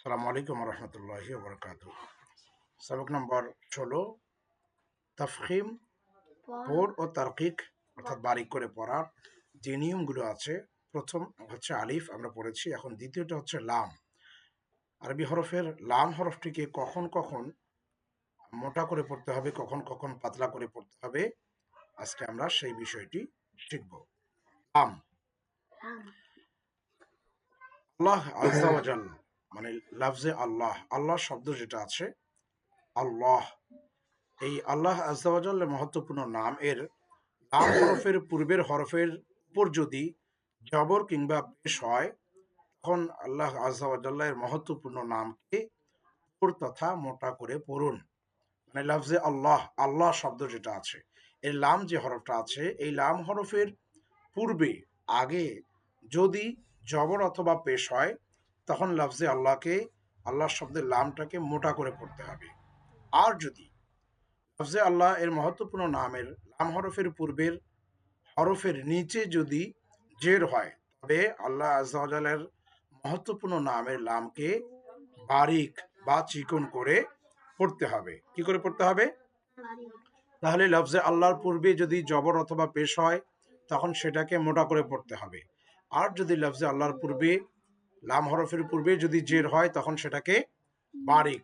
সালামু আলাইকুম রহমতুল্লাহ বরকাত সবক নম্বর ষোলো তফহিম পড় ও তার্কিক অর্থাৎ বারিক করে পড়ার যে নিয়মগুলো আছে প্রথম হচ্ছে আলিফ আমরা পড়েছি এখন দ্বিতীয়টা হচ্ছে লাম। আরবি হরফের লাম হরফটিকে কখন কখন মোটা করে পড়তে হবে কখন কখন পাতলা করে পড়তে হবে আজকে আমরা সেই বিষয়টি শিখব। লাম। আল্লাহ আজাল মানে লাফজে আল্লাহ আল্লাহ শব্দ যেটা আছে, আল্লাহ। এই আল্লাহ আজাল্লের মহত্বপূর্ণ নাম এর লাম হরফের পূর্বের হরফের উপর যদি জবর কিংবা পেশ হয়, তখন আল্লাহ আজাল্লাহের মহত্বপূর্ণ নামকে পুর তথা মোটা করে পড়ুন। মানে লাফজে আল্লাহ আল্লাহ শব্দ যেটা আছে। এর লাম যে হরফটা আছে, এই লাম হরফের পূর্বে, আগে যদি জবর অথবা পেশ হয় তখন লাফজে আল্লাহকে, আল্লাহর শব্দের লামটাকে মোটা করে পড়তে হবে। আর যদি লফজে আল্লাহ এর মহত্বপূর্ণ নামের লাম হরফের পূর্বের হরফের নিচে যদি জের হয়, তবে আল্লাহ আজালের মহত্বপূর্ণ নামের লামকে বারিক বা চিকন করে পড়তে হবে। কি করে পড়তে হবে? তাহলে লফজে আল্লাহর পূর্বে যদি জবর অথবা পেশ হয়, তখন সেটাকে মোটা করে পড়তে হবে। আর যদি লফজে আল্লাহর পূর্বে লাম হরফের পূর্বে যদি জের হয়, তখন সেটাকে বারিক,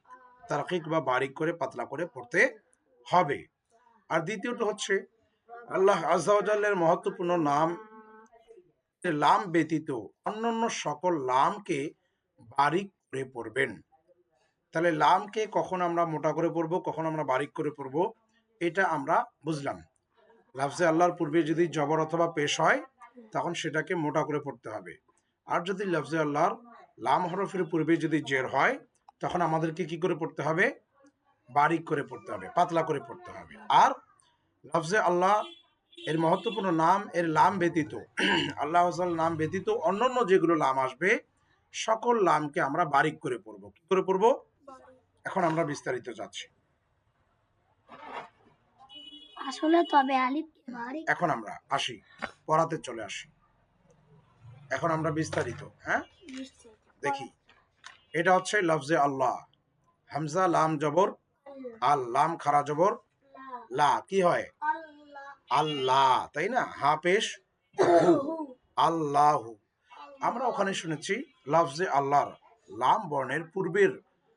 তারকিক বা বারিক করে, পাতলা করে পড়তে হবে। আর দ্বিতীয়টা হচ্ছে, আল্লাহ আজাল্লের মহত্বপূর্ণ নাম লাম ব্যতীত অন্যান্য সকল লামকে বারিক করে পড়বেন। তাহলে লামকে কখন আমরা মোটা করে পড়ব, কখন আমরা বারিক করে পড়ব, এটা আমরা বুঝলাম। লাফজে আল্লাহর পূর্বে যদি জবর অথবা পেশ হয়, তখন সেটাকে মোটা করে পড়তে হবে। আর যদি লফজে আল্লাহর লাম হরফের পূর্বে যদি জের হয় তখন আমাদেরকে কি করে পড়তে হবে? বারিক করে পড়তে হবে পাতলা করে পড়তে হবে। আর লফজে আল্লাহ এর মহত্বপূর্ণ নাম এর লাম ব্যতীত আল্লাহ নাম ব্যতীত অন্যান্য যেগুলো লাম আসবে সকল লামকে আমরা বারিক করে পড়ব। কি করে পড়ব? এখন আমরা বিস্তারিত যাচ্ছি। আসলে তবে আলিফ এখন আমরা আসি পড়াতে চলে আসি। এখন আমরা বিস্তারিত হ্যাঁ? দেখি। এটা হচ্ছে লফজে আল্লাহ। হামজা লাম জবর। আল লাম খারা জবর। লা কি হয়? আল্লাহ তাই না? হা পেশ। আল্লাহ। আমরা ওখানে শুনেছি লফজে আল্লাহর লাম বর্ণের পূর্বের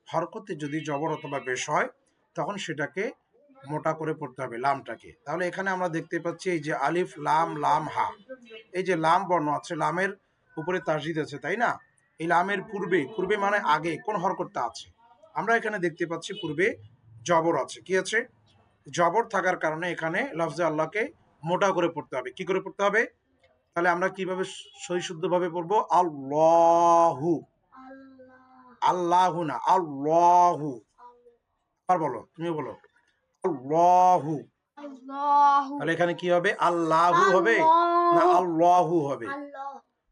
হরকতে যদি জবর অথবা পেশ হয় তখন সেটাকে মোটা করে পড়তে হবে লামটাকে। তাহলে এখানে আমরা দেখতে পাচ্ছি এই যে আলিফ, লাম লাম, হা। এই যে লাম বর্ণ আছে, লামের উপরে তাজিদ আছে, তাই না? এই লামের পূর্বে পূর্বে মানে আগে, কোন হরকতটা আছে? আমরা এখানে দেখতে পাচ্ছি পূর্বে জবর আছে। কি আছে? জবর থাকার কারণে এখানে লফজে আল্লাহকে মোটা করে পড়তে হবে। কি করে পড়তে হবে? তাহলে আমরা কীভাবে সই শুদ্ধভাবে পড়ব? আল্লাহু। আল্লাহু না, আল্লাহু। আর বলো তুমি বলো। আল্লাহু। তাহলে এখানে কি হবে? আল্লাহু হবে না আল্লাহু। হবে?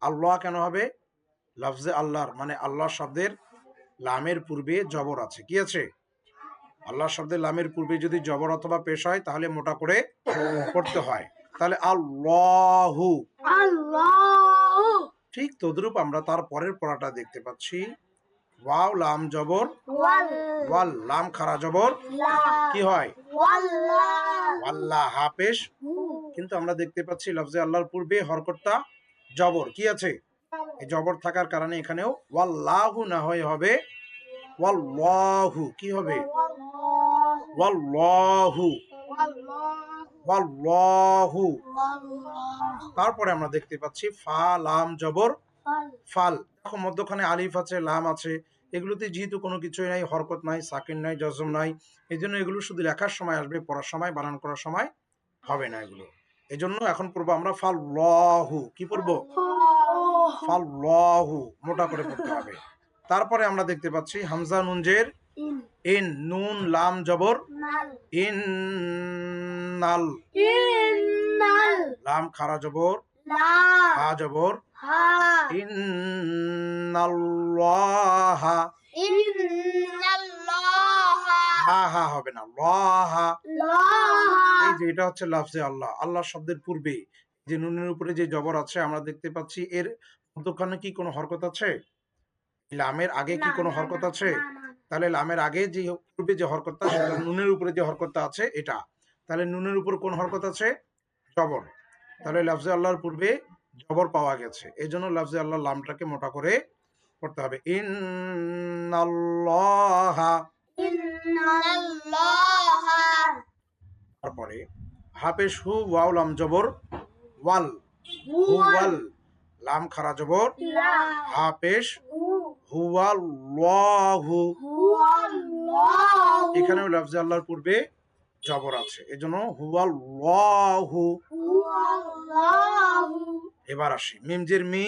আল্লাহ। কেন হবে? লফজে আল্লাহর মানে আল্লাহ শব্দের লামের পূর্বে জবর আছে। কি আছে? আল্লাহ শব্দের লামের পূর্বে যদি জবর অথবা পেশ হয় তাহলে মোটা করে পড়তে হয়। তাহলে আল্লাহু। ঠিক তদ্রূপ আমরা তার পরের পড়াটা দেখতে পাচ্ছি। ওয়াও লাম জবর? ওয়াল। লাম খারা জবর? কি হয়? ওয়াল্লাহ। হাফেশ কিন্তু আমরা দেখতে পাচ্ছি লফজে আল্লাহর পূর্বে হরকতটা জবর। কি আছে? এই জবর থাকার কারণে এখানেও ওয়াল্লাহু না হয়ে হবে। ওয়াল্লাহু কি হবে? ওয়াল্লাহু। ওয়াল্লাহু। তারপরে আমরা দেখতে পাচ্ছি ফা লাম জবর। ফাল। মধ্যখানে আলিফ আছে লাম আছে। এগুলোতে যেহেতু কোনো কিছুই নাই হরকত নাই সাকিন নাই জজম নাই এই জন্য এগুলো শুধু লেখার সময় আসবে পড়ার সময় বানান করার সময় হবে না এগুলো। এই জন্য এখন পড়ব আমরা ফাল লহু কি পড়ব? ফাল লহু মোটা করে পড়তে হবে। তারপরে আমরা দেখতে পাচ্ছি হামজা নুনজের ইন। নুন লাম জবর। নাল। ইন নাল। লাম খারা জবর। লা হা জবর। ইন্নাল্লাহা। ইন্নাল্লাহা. হা হা হবে না। লাহা। এই যে এটা হচ্ছে লাফজে আল্লাহ। আল্লাহ শব্দের পূর্বে যে নুনের উপরে যে জবর আছে আমরা দেখতে পাচ্ছি এর মধ্যখানে কি কোনো হরকত আছে? লামের আগে কি কোনো হরকত আছে? তাহলে লামের আগে যে পূর্বে যে হরকতটা সেটা নুনের উপরে যে হরকতটা আছে এটা। তাহলে নুনের উপর কোন হরকত আছে? জবর। তাহলে লাফজে আল্লাহর পূর্বে জবর পাওয়া গেছে। এই জন্য লাফজে আল্লাহ লামটাকে মোটা করে পড়তে হবে। ইন্নাল্লাহা। ইন্নাল্লাহা। তারপরে হাফেজ হু ওয়াও লাম জবর ওয়াল হু ওয়াল। লাম খারা জবর লা হাফেজ হু। হুয়াল লাহু হুয়াল্লাহু। এখানেও লাফজে আল্লাহর পূর্বে জবর আছে। এজন্য হুয়াল লাহু হুয়াল্লাহু। এবার আসি। মিমজের মি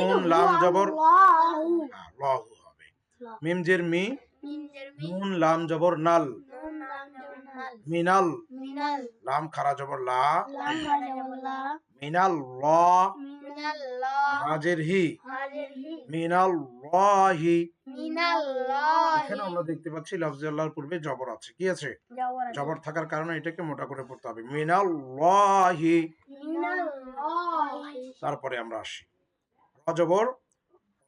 নুন লাম জবর। আল্লাহু হ্যাঁ, হবে। মিমজের মি নুন লাম জবর নাল। মিনাল। লাম খারা জবর লা। মিনাল ল। হাজের হি। মিনাল লাহি এখানে আমরা দেখতে পাচ্ছি লাফজে পূর্বে জবর আছে। কি আছে? জবর থাকার কারণে এটাকে মোটা করে পড়তে হবে। মিনাল লাহি মিনাল্লাহ তারপরে আমরা আসি। র জবর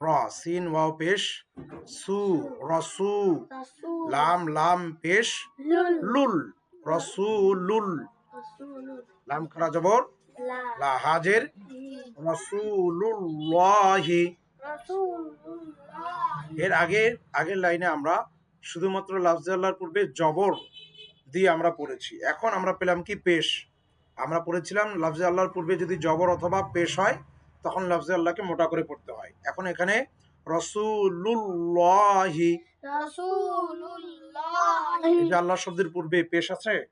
র, সিন, ওয়াও, পেশ, সু, রসু, লাম লাম, পেশ, লুল লুল রসুলুল। লাম খারা জবর লা, হাজের, রসুলুল্লাহি। এর আগে, আগের লাইনে আমরা শুধুমাত্র লাফজে আল্লাহর পূর্বে জবর দিয়ে আমরা পড়েছি। এখন আমরা পেলাম কি? পেশ। আমরা পড়েছিলাম লাফজে আল্লাহর পূর্বে যদি জবর অথবা পেশ হয় তখন লাফজে আল্লাহকে মোটা করে পড়তে হয়। এখন এখানে রসুলুল্লাহি। রাসূলুল্লাহ। এই যে আল্লাহ শব্দের পূর্বে পেশ আছে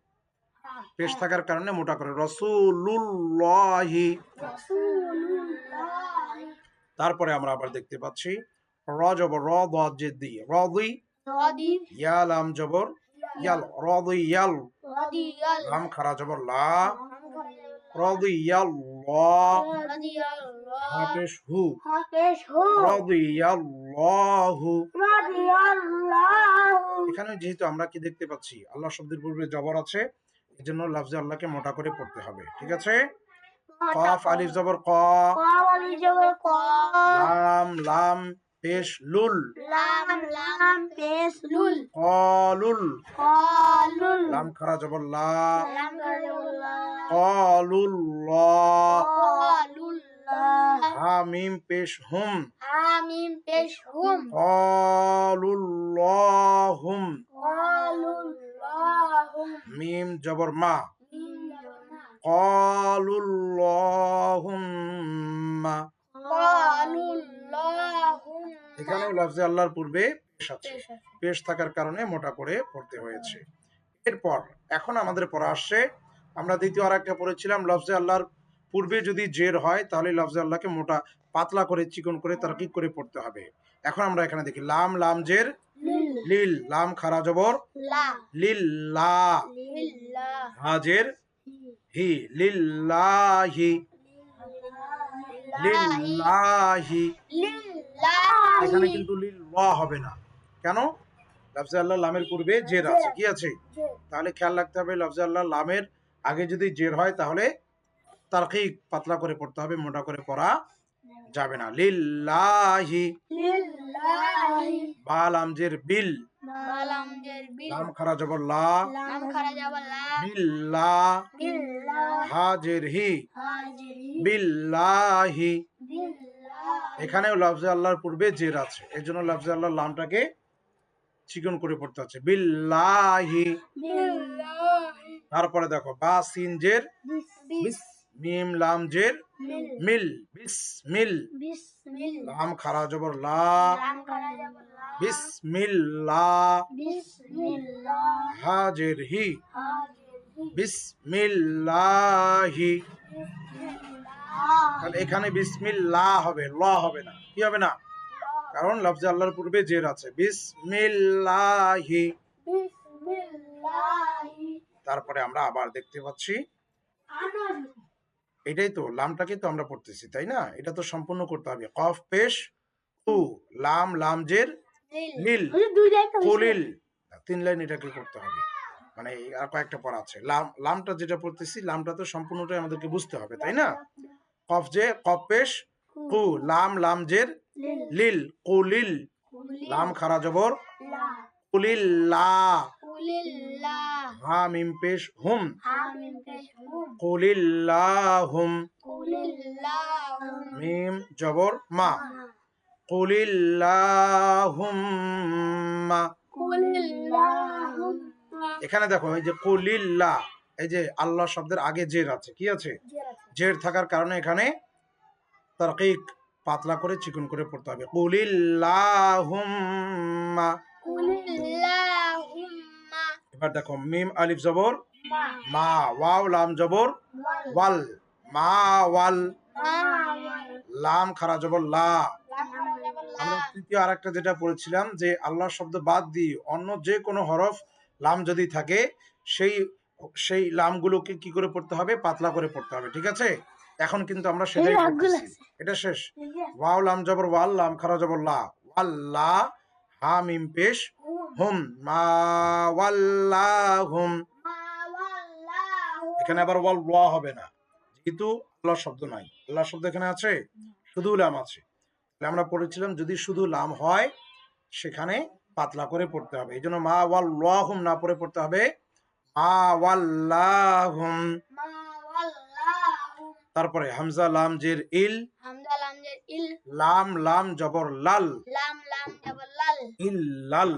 পেশ থাকার কারণে মোটা করে। রসুলুল্লাহি। রাসূলুল্লাহ। তারপরে আমরা আবার দেখতে পাচ্ছি র জবর র জেদ্দি। রদি? রাদি। ইয়াল আম জবর ইয়াল। রদি ইয়াল। লাম খারা জবর ল। রাদিয়াল্লাহ হু হাফেজ রাদিয়াল্লাহু এখানে যেহেতু আমরা কি দেখতে পাচ্ছি? আল্লাহ শব্দের পূর্বে জবর আছে এই জন্য লাফজে আল্লাহকে মোটা করে পড়তে হবে ঠিক আছে? কফ আলিফ জবর ক। কাওয়ালি জবর ক। লাম লাম পেশ লুল। লাম লাম পেশ লুল। কলুল কালুল লাম খারা জবর লা। লাম কালুল্লাহ কলুল ল। কালুল্লাহ হা মিম পেশ হুম। আমিন পেশ হুম। কলুল লহুম মিম জবর মা। কালুল্লাহুম এখানেও লাফজে আল্লাহর পূর্বে পেশ আছে। পেশ থাকার কারণে মোটা করে পড়তে হয়েছে। এরপর এখন আমাদের পড়া আসছে। আমরা দ্বিতীয় আর একটা পড়েছিলাম লফজে আল্লাহর পূর্বে যদি জের হয় তাহলে লফজে আল্লাহকে মোটা পাতলা করে চিকন করে তারকিক করে পড়তে হবে। এখন আমরা এখানে দেখি লাম লাম জের? লিল। লিল। লাম খারা জবর? লা। লিল লা। হাজের হি লিল্লাহি লিল্লাহি লিল্লাহ এখানে কিন্তু লিল হবে না। কেন? লফজে আল্লাহ লামের পূর্বে জের আছে কি আছে? তাহলে খেয়াল রাখতে হবে লফজে আল্লাহ লামের আগে যদি জের হয় তাহলে তারকিক পাতলা করে পড়তে হবে মোটা করে পড়া যাবে না। লিল্লাহি। লিল্লাহি। বা লাম জের বিল। লাম খারা জবর লা। লা। বিল্লা। বিল্লাহ হাজের হি বিল্লাহ। এখানেও লফজে আল্লাহর পূর্বে জের আছে। এর জন্য লফজে আল্লাহর লামটাকে চিকন করে পড়তে হচ্ছে। বিল্লাহি। তারপরে দেখো বা সিন জের। মিম লাম জের। মিল। বিস মিল। লাম খারা জবর লা। বিসমিল্লাহ বিসমিল্লাহ হাজের হি। হাজিরি বিসমিল্লাহি তাহলে এখানে বিসমিল্লাহ হবে ল হবে না। কি হবে না? কারণ লফজে আল্লাহর পূর্বে জের আছে। বিসমিল্লাহি। তারপরে আমরা আবার দেখতে পাচ্ছি। এটাই তো লামটাকে তো আমরা পড়তেছি তাই না? এটা তো সম্পূর্ণ করতে হবে। কফ পেশ উ লাম লাম জের লিল কলিল তিন লাইন এটাকে করতে হবে। মানে আর কয়েকটা পড়া আছে। লাম লামটা যেটা পড়তেছি লামটা তো সম্পূর্ণটাই আমাদেরকে বুঝতে হবে তাই না? কফ যে কফ পেশ কু। লাম লাম জের লিল। লিল কুলিল। লাম খারা জবর। কুলিল্লাহ হা মিম পেশ হুম। কুলিল্লাহুম। মিম জবর মা। কুলিল্লাহুম্মা কুলিল্লাহুম এখানে দেখো এই যে কুলিল্লা এই যে আল্লাহ শব্দের আগে জের আছে কি আছে। জের থাকার কারণে এখানে তারকিক পাতলা করে চিকন করে পড়তে হবে। কুলিল্লাহুম্মা। এবার দেখো মিম আলিফ জবর মা। মা ওয়াও লাম জবর ওয়াল। মা ওয়াল। লাম খারা জবর লা। আমরা তৃতীয় আরেকটা যেটা পড়েছিলাম যে আল্লাহ শব্দ বাদ দিয়ে অন্য যে কোনো হরফ লাম যদি থাকে সেই সেই লামগুলোকে কি করে পড়তে হবে? পাতলা করে পড়তে হবে ঠিক আছে? এখন কিন্তু আমরা সেটাই এটা শেষ। ওয়াও লাম জবর ওয়াল লাম খারা জবর লা। ওয়াল্লা হা মিম পেশ হুম মা ওয়াল্লাহুম এখানে আবার ওয়াল ওয়া হবে না। যেহেতু আল্লাহ শব্দ নাই। আল্লাহ শব্দ এখানে আছে? শুধু লাম আছে। তাহলে আমরা পড়েছিলাম যদি শুধু লাম হয় সেখানে পাতলা করে পড়তে হবে। এই জন্য মা ওয়াল হুম না পড়ে পড়তে হবে। মা ওয়াল্লাহুম। তারপরে হামজা লাম জের ইল। হামজা লাম জের ইল। লাম লাম জবর লাল। লাম লাম জবর লাল। ইল্লাল।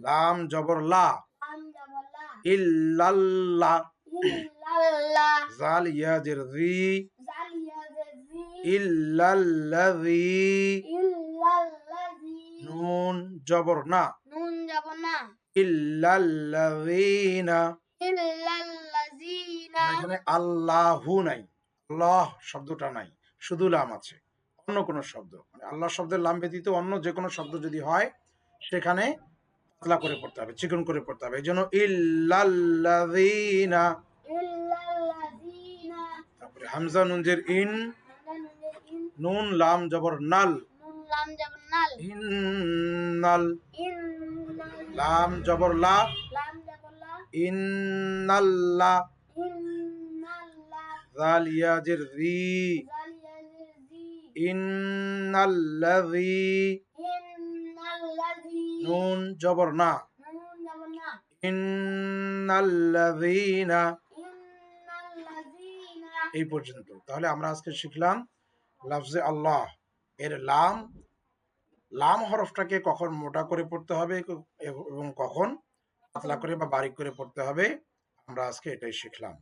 লাম জবর লা। লাম জবর লা। ইল্লাল্লা। ইল্লাল্লাহ জাল ইয়া জের জি। জালিয়া জের জি। ইল্লাল্লাযী। ইল্লাল্লাযী। নুন জবর না। নুন জবর না। ইল্লাল্লাযীনা। ইল্লাল্লাযীনা। এখানে আল্লাহু নাই। আল্লাহ শব্দটা নাই। শুধু লাম আছে। অন্য কোনো শব্দ। মানে আল্লাহ শব্দের লাম ব্যতীত অন্য যে কোনো শব্দ যদি হয় সেখানে পাতলা করে পড়তে হবে চিকন করে পড়তে হবে। এই জন্য ইল্লাল্লাযীনা। তারপরে হামজা নুনজের ইন। নুন ইন। নুন লাম জবর নাল। নুন লাম জবর নাল। ইন্নাল ইন্নাল লাম জবর লা। লাম জবর লা। ইন্নাল্লা। জাল ইয়া জের জালিয়া জের ইন্নাল্লাযী। নুন জবর না। ইন্নাল্লাযীনা। এই পর্যন্ত। তাহলে আমরা আজকে শিখলাম লাফজে আল্লাহ এর লাম লাম হরফটাকে কখন মোটা করে পড়তে হবে এবং কখন পাতলা করে বা বারিক করে পড়তে হবে আমরা আজকে এটাই শিখলাম।